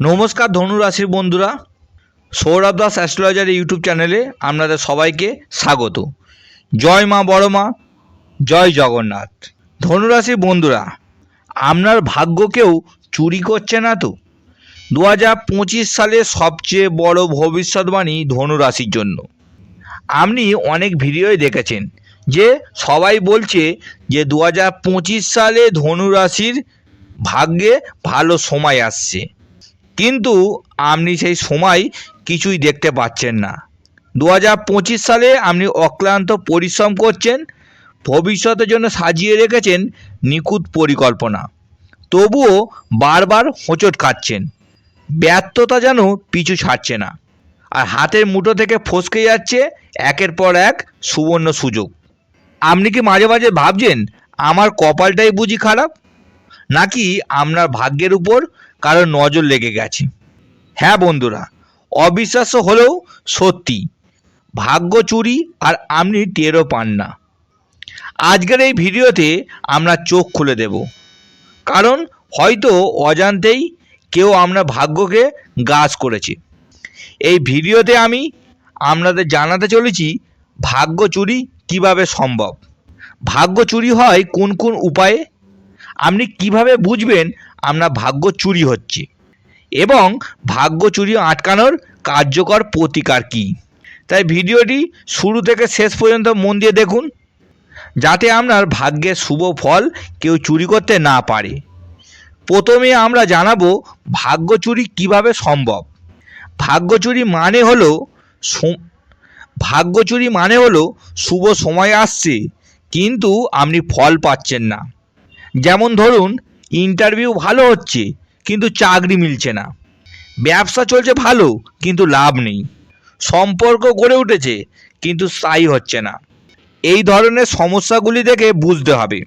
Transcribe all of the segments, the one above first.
নমস্কার ধনুরাশির বন্ধুরা, সৌরভ দাস অ্যাস্ট্রোলজার ইউটিউব চ্যানেলে আপনাদের সবাইকে স্বাগত। জয় মা বড় মা জয় জগন্নাথ। ধনুরাশির বন্ধুরা, আপনার ভাগ্য কেউ চুরি করছে না তো? দু হাজার পঁচিশ সালে সবচেয়ে বড় ভবিষ্যৎবাণী ধনুরাশির জন্য। আপনি অনেক ভিডিওই দেখেছেন যে সবাই বলছে যে দু হাজার পঁচিশ সালে ধনুরাশির ভাগ্যে ভালো সময় আসছে। কিন্তু আপনি সেই সময় কিছুই দেখতে পাচ্ছেন না। দু হাজার পঁচিশ সালে আপনি অক্লান্ত পরিশ্রম করছেন, ভবিষ্যতের জন্য সাজিয়ে রেখেছেন নিখুঁত পরিকল্পনা। তবুও বারবার হোঁচট খাচ্ছেন। ব্যর্থতা যেন পিছু ছাড়ছে না। আর হাতের মুঠো থেকে ফসকে যাচ্ছে একের পর এক সুবর্ণ সুযোগ। আপনি কি মাঝে মাঝে ভাবছেন, আমার কপালটাই বুঝি খারাপ? নাকি আপনার ভাগ্যের উপর কারও নজর লেগে গেছে। হ্যাঁ বন্ধুরা, অবিশ্বাস্য হলেও সত্যি, ভাগ্য চুরি আর আপনি টেরও পান না। আজকের এই ভিডিওতে আমরা চোখ খুলে দেব। কারণ হয়তো অজান্তেই কেউ আমরা ভাগ্যকে গাছ করেছে। এই ভিডিওতে আমি আপনাদের জানাতে চলেছি ভাগ্য চুরি কীভাবে সম্ভব। ভাগ্য চুরি হয় কোন কোন উপায়ে? আপনি কীভাবে বুঝবেন আপনার ভাগ্য চুরি হচ্ছে। এবং ভাগ্য চুরি আটকানোর কার্যকর প্রতিকার কী? তাই ভিডিওটি শুরু থেকে শেষ পর্যন্ত মন দিয়ে দেখুন, যাতে আপনার ভাগ্যের শুভ ফল কেউ চুরি করতে না পারে। প্রথমে আমরা জানাব ভাগ্য চুরি কীভাবে সম্ভব। ভাগ্য চুরি মানে হলো ভাগ্য চুরি মানে হলো শুভ সময় আসছে, কিন্তু আপনি ফল পাচ্ছেন না। যেমন ধরুন ইন্টারভিউ ভালো হচ্ছে, কিন্তু চাকরি মিলছে না। ব্যবসা চলছে ভালো, কিন্তু লাভ নেই। সম্পর্ক গড়ে উঠেছে, কিন্তু স্থায়ী হচ্ছে না। এই ধরনের সমস্যাগুলি দেখে বুঝতে হবে।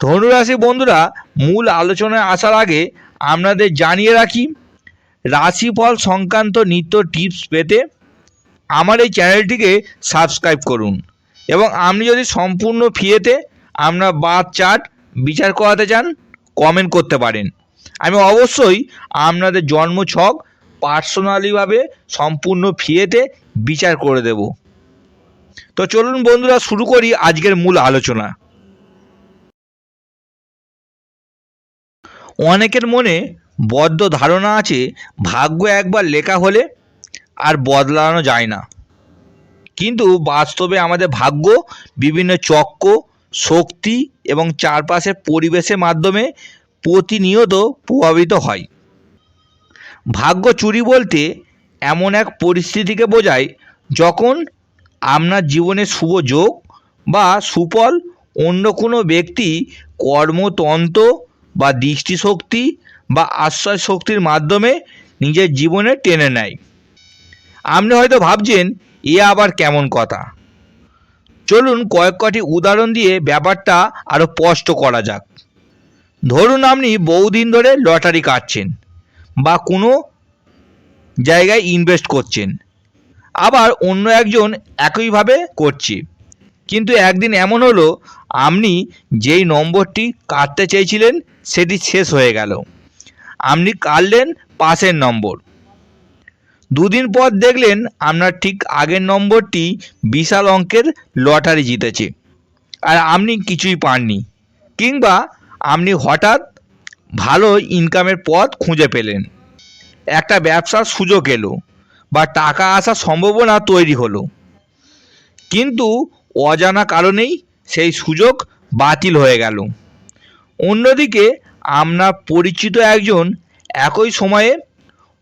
ধনুরাশি বন্ধুরা, মূল আলোচনায় আসার আগে আপনাদের জানিয়ে রাখি, রাশিফল সংক্রান্ত নিত্য টিপস পেতে আমার এই চ্যানেলটিকে সাবস্ক্রাইব করুন এবং আপনি যদি সম্পূর্ণ ফিয়েতে আপনার বাদ চার্ট বিচার করাতে চান কমেন্ট করতে পারেন। আমি অবশ্যই আপনাদের জন্ম ছক পার্সোনালিভাবে সম্পূর্ণ ফিয়েতে বিচার করে দেব। তো চলুন বন্ধুরা, শুরু করি আজকের মূল আলোচনা। অনেকের মনে বদ্ধ ধারণা আছে, ভাগ্য একবার লেখা হলে আর বদলানো যায় না। কিন্তু বাস্তবে আমাদের ভাগ্য বিভিন্ন চক্র শক্তি এবং চারপাশের পরিবেশের মাধ্যমে প্রতিনিয়ত প্রভাবিত হয়। ভাগ্য চুরি বলতে এমন এক পরিস্থিতিকে বোঝায় যখন আপনার জীবনে শুভ যোগ বা সুফল অন্য কোনো ব্যক্তি কর্মতন্ত্র বা দৃষ্টিশক্তি বা আশ্রয় শক্তির মাধ্যমে নিজের জীবনে টেনে নেয়। আপনি হয়তো ভাবছেন, এ আবার কেমন কথা? চলুন কয়েক কটি উদাহরণ দিয়ে ব্যাপারটা আরও স্পষ্ট করা যাক। ধরুন আপনি বহুদিন ধরে লটারি কাটছেন বা কোনো জায়গায় ইনভেস্ট করছেন। আবার অন্য একজন একইভাবে করছে। কিন্তু একদিন এমন হলো, আপনি যেই নম্বরটি কাটতে চেয়েছিলেন, সেটি শেষ হয়ে গেল। আপনি কাটলেন পাশের নম্বর। দুদিন পর দেখলেন আপনার ঠিক আগের নম্বরটি বিশাল অঙ্কের লটারি জিতেছে। আর আপনি কিছুই পাননি। কিংবা আপনি হঠাৎ ভালো ইনকামের পথ খুঁজে পেলেন। একটা ব্যবসার সুযোগ এলো বা টাকা আসার সম্ভাবনা তৈরি হলো। কিন্তু অজানা কারণেই সেই সুযোগ বাতিল হয়ে গেল। অন্যদিকে আপনার পরিচিত একজন একই সময়ে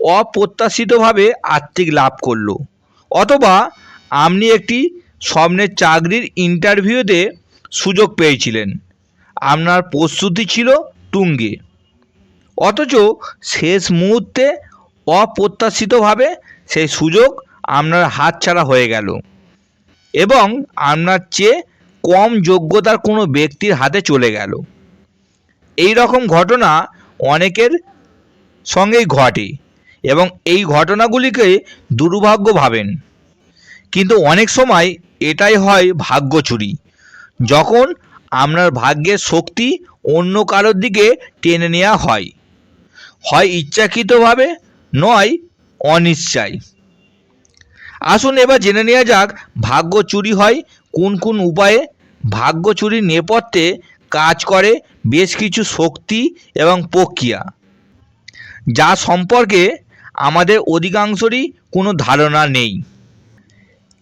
অপ্রত্যাশিতভাবে আর্থিক লাভ করল। অথবা আপনি একটি স্বপ্নের চাকরির ইন্টারভিউতে সুযোগ পেয়েছিলেন। আপনার প্রস্তুতি ছিল তুঙ্গে। অথচ শেষ মুহূর্তে অপ্রত্যাশিতভাবে সেই সুযোগ আপনার হাতছাড়া হয়ে গেল। এবং আপনার চেয়ে কম যোগ্যতার কোনো ব্যক্তির হাতে চলে গেল। এই রকম ঘটনা অনেকের সঙ্গেই ঘটে। এবং এই ঘটনাগুলিকে দুর্ভাগ্য ভাবেন। কিন্তু অনেক সময় এটাই হয় ভাগ্য চুরি। যখন আপনার ভাগ্যের শক্তি অন্য কারোর দিকে টেনে নেওয়া হয় হয় ইচ্ছাকৃতভাবে নয় অনিশ্চয় আসুন এবার জেনে নেওয়া যাক ভাগ্য চুরি হয় কোন কোন উপায়ে। ভাগ্য চুরির নেপথ্যে কাজ করে বেশ কিছু শক্তি এবং প্রক্রিয়া, যা সম্পর্কে আমাদের অধিকাংশরই কোনো ধারণা নেই।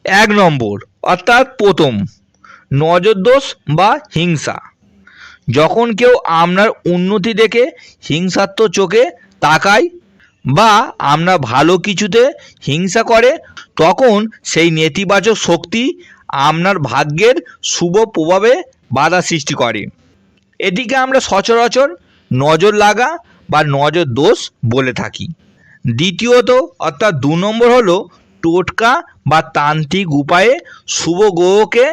এক নম্বর, অর্থাৎ প্রথম নজরদোষ বা হিংসা। যখন কেউ আপনার উন্নতি দেখে হিংসাত্মক চোখে তাকায় বা আমরা ভালো কিছুতে হিংসা করে, তখন সেই নেতিবাচক শক্তি আপনার ভাগ্যের শুভ প্রভাবে বাধা সৃষ্টি করে। এটিকে আমরা সচরাচর নজর লাগা বা নজর দোষ বলে থাকি। দ্বিতীয়ত অর্থাৎ দু নম্বর হলো টোটকা বা তান্ত্রিক উপায়ে শুভ গ্রহকে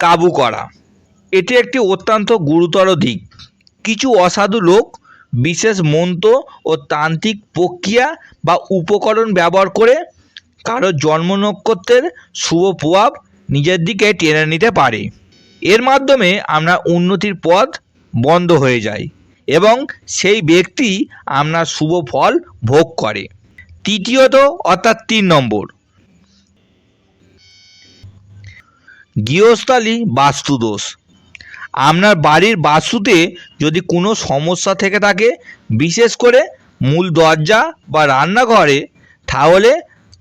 কাবু করা। এটি একটি অত্যন্ত গুরুতর দিক। কিছু অসাধু লোক বিশেষ মন্ত্র ও তান্ত্রিক প্রক্রিয়া বা উপকরণ ব্যবহার করে কারও জন্ম নক্ষত্রের শুভ প্রভাব নিজের দিকে টেনে নিতে পারে। এর মাধ্যমে আমরা উন্নতির পথ বন্ধ হয়ে যায় এবং সেই ব্যক্তি আপনার শুভ ফল ভোগ করে। তৃতীয়ত, অর্থাৎ তিন নম্বর। গৃহস্থালী বাস্তুদোষ আপনার বাড়ির বাস্তুতে যদি কোনো সমস্যা থেকে থাকে, বিশেষ করে মূল দরজা বা রান্নাঘরে, তাহলে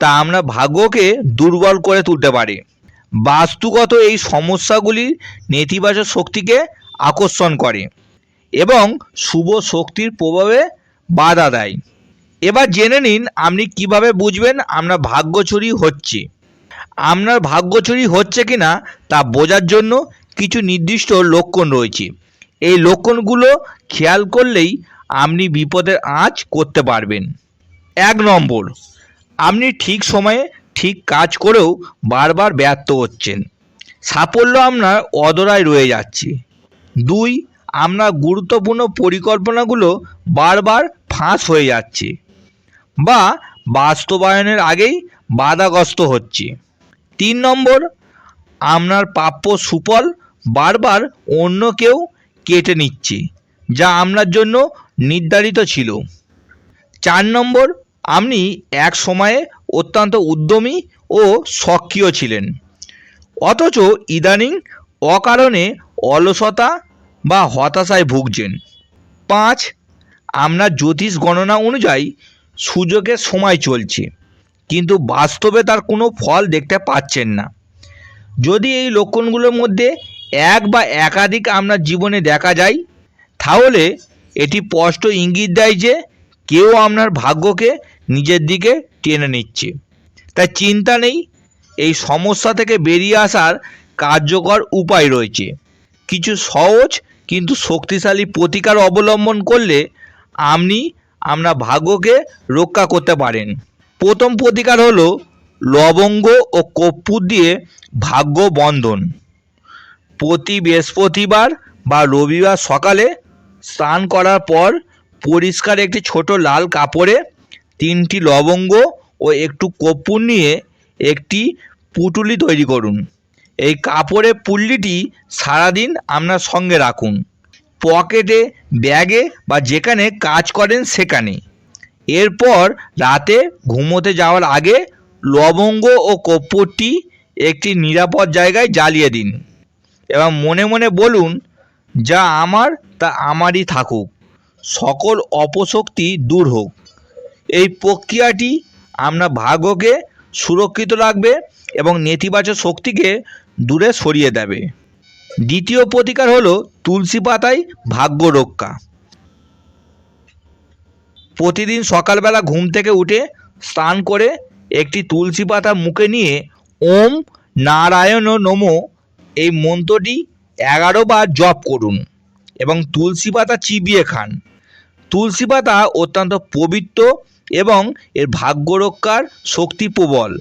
তা আমরা ভাগ্যকে দুর্বল করে তুলতে পারে। বাস্তুগত এই সমস্যাগুলি নেতিবাচক শক্তিকে আকর্ষণ করে। এবং শুভ শক্তির প্রভাবে বাধা দেয়। এবার জেনে নিন আপনি কীভাবে বুঝবেন আপনার ভাগ্য চুরি হচ্ছে। আপনার ভাগ্য চুরি হচ্ছে কি না তা বোঝার জন্য কিছু নির্দিষ্ট লক্ষণ রয়েছে। এই লক্ষণগুলো খেয়াল করলেই আপনি বিপদের আঁচ করতে পারবেন। এক নম্বর, আপনি ঠিক সময়ে ঠিক কাজ করেও বারবার ব্যর্থ হচ্ছেন। সাফল্য আপনার অদরায় রয়ে যাচ্ছে। দুই আপনার গুরুত্বপূর্ণ পরিকল্পনাগুলো বারবার ফাঁস হয়ে যাচ্ছে বা বাস্তবায়নের আগেই বাধাগ্রস্ত হচ্ছে। তিন নম্বর, আপনার প্রাপ্য সুফল বারবার অন্য কেউ কেটে নিচ্ছে, যা আপনার জন্য নির্ধারিত ছিল। চার নম্বর, আপনি এক সময়ে অত্যন্ত উদ্যমী ও সক্রিয় ছিলেন, অথচ ইদানিং অকারণে অলসতা বা হতাশায় ভুগছেন। পাঁচ আপনার জ্যোতিষ গণনা অনুযায়ী সুযোগের সময় চলছে, কিন্তু বাস্তবে তার কোনো ফল দেখতে পাচ্ছেন না। যদি এই লক্ষণগুলোর মধ্যে এক বা একাধিক আপনার জীবনে দেখা যায়, তাহলে এটি স্পষ্ট ইঙ্গিত দেয় যে কেউ আপনার ভাগ্যকে নিজের দিকে টেনে নিচ্ছে। তাই চিন্তা নেই, এই সমস্যা থেকে বেরিয়ে আসার কার্যকর উপায় রয়েছে। কিছু সহজ কিন্তু শক্তিশালী প্রতিকার অবলম্বন করলে আপনি আপনার ভাগ্যকে রক্ষা করতে পারেন। প্রথম প্রতিকার হলো লবঙ্গ ও কর্পূর দিয়ে ভাগ্য বন্ধন। প্রতি বৃহস্পতিবার বা রবিবার সকালে স্নান করার পর পরিষ্কার একটি ছোট লাল কাপড়ে তিনটি লবঙ্গ ও একটু কর্পূর নিয়ে একটি পুটুলি তৈরি করুন। এই কাপড়ের পুল্লিটি সারাদিন আপনার সঙ্গে রাখুন। পকেটে, ব্যাগে বা যেখানে কাজ করেন সেখানে। এরপর রাতে ঘুমোতে যাওয়ার আগে লবঙ্গ ও কর্পূরটি একটি নিরাপদ জায়গায় জ্বালিয়ে দিন। এবং মনে মনে বলুন, যা আমার, তা আমারই থাকুক। সকল অপশক্তি দূর হোক। এই প্রক্রিয়াটি আপনার ভাগ্যকে সুরক্ষিত রাখবে এবং নেতিবাচক শক্তিকে দূরে সরিয়ে দেবে। দ্বিতীয় প্রতিকার হলো তুলসী পাতায় ভাগ্য রক্ষা। প্রতিদিন সকালবেলা ঘুম থেকে উঠে স্নান করে একটি তুলসী পাতা মুখে নিয়ে ওম নারায়ণ নমো এই মন্ত্রটি এগারো বার জপ করুন এবং তুলসী পাতা চিবিয়ে খান। তুলসী পাতা অত্যন্ত পবিত্র এবং এর ভাগ্য রক্ষার শক্তি প্রবল।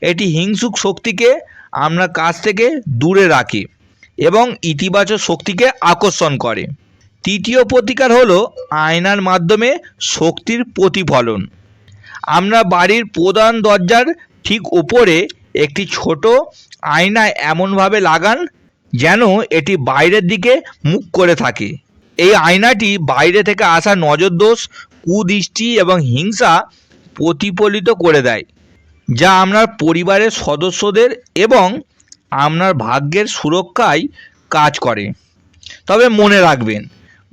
এটি হিংসুক শক্তিকে আপনার কাছ থেকে দূরে রাখে এবং ইতিবাচক শক্তিকে আকর্ষণ করে। তৃতীয় প্রতিকার হলো আয়নার মাধ্যমে শক্তির প্রতিফলন। আমরা বাড়ির প্রধান দরজার ঠিক উপরে একটি ছোট আয়না এমনভাবে লাগান যেন এটি বাইরের দিকে মুখ করে থাকে। এই আয়নাটি বাইরে থেকে আসা নজরদোষ, কুদৃষ্টি এবং হিংসা প্রতিফলিত করে দেয়। যা আপনার পরিবারের সদস্যদের এবং আপনার ভাগ্যের সুরক্ষায় কাজ করে। তবে মনে রাখবেন,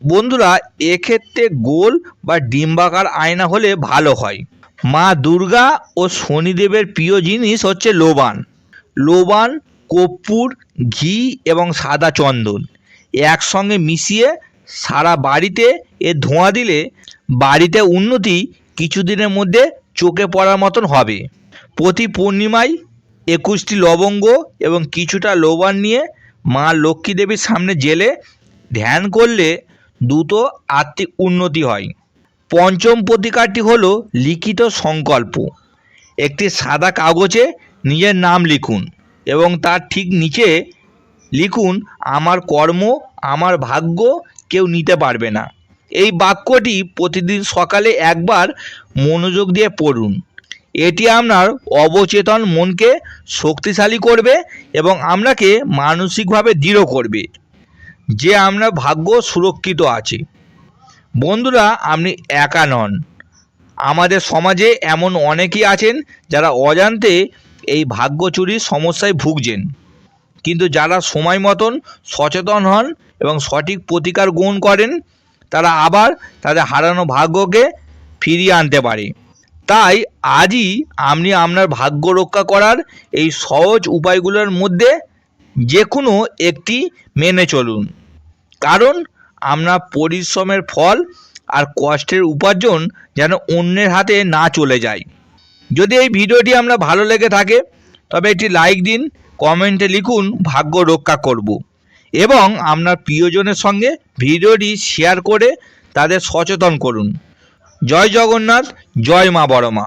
বন্ধুরা, এক্ষেত্রে গোল বা ডিম্বাকার আয়না হলে ভালো হয়। মা দুর্গা ও শনিদেবের প্রিয় জিনিস হচ্ছে লোবান। লোবান, কর্পূর, ঘি এবং সাদা চন্দন। একসঙ্গে মিশিয়ে সারা বাড়িতে এ ধোঁয়া দিলে বাড়িতে উন্নতি কিছুদিনের মধ্যে চোখে পড়ার মতন হবে। প্রতি পূর্ণিমায় একুশটি লবঙ্গ এবং কিছুটা লোবান নিয়ে মা লক্ষ্মী দেবীর সামনে জেলে ধ্যান করলে দ্রুত আর্থিক উন্নতি হয়। পঞ্চম প্রতিকারটি হল লিখিত সংকল্প। একটি সাদা কাগজে নিজের নাম লিখুন এবং তার ঠিক নিচে লিখুন, আমার কর্ম, আমার ভাগ্য কেউ নিতে পারবে না। এই বাক্যটি প্রতিদিন সকালে একবার মনোযোগ দিয়ে পড়ুন। এটি আপনার অবচেতন মনকে শক্তিশালী করবে এবং আপনাকে মানসিকভাবে দৃঢ় করবে, যে আপনার ভাগ্য সুরক্ষিত আছে। বন্ধুরা, আপনি একা নন। আমাদের সমাজে এমন অনেকেই আছেন যারা অজান্তে এই ভাগ্য চুরির সমস্যায় ভুগছেন। কিন্তু যারা সময় মতন সচেতন হন এবং সঠিক প্রতিকার গ্রহণ করেন, তারা আবার তাদের হারানো ভাগ্যকে ফিরিয়ে আনতে পারে। তাই আজই আপনি আপনার ভাগ্য রক্ষা করার এই সহজ উপায়গুলোর মধ্যে যে কোনো একটি মেনে চলুন। কারণ আপনার পরিশ্রমের ফল আর কষ্টের উপার্জন যেন অন্যের হাতে না চলে যায়। যদি এই ভিডিওটি আমরা ভালো লেগে থাকে, তবে একটি লাইক দিন, কমেন্টে লিখুন, ভাগ্য রক্ষা করব। এবং আপনার প্রিয়জনের সঙ্গে ভিডিওটি শেয়ার করে তাদের সচেতন করুন। জয় জগন্নাথ জয় মা বড় মা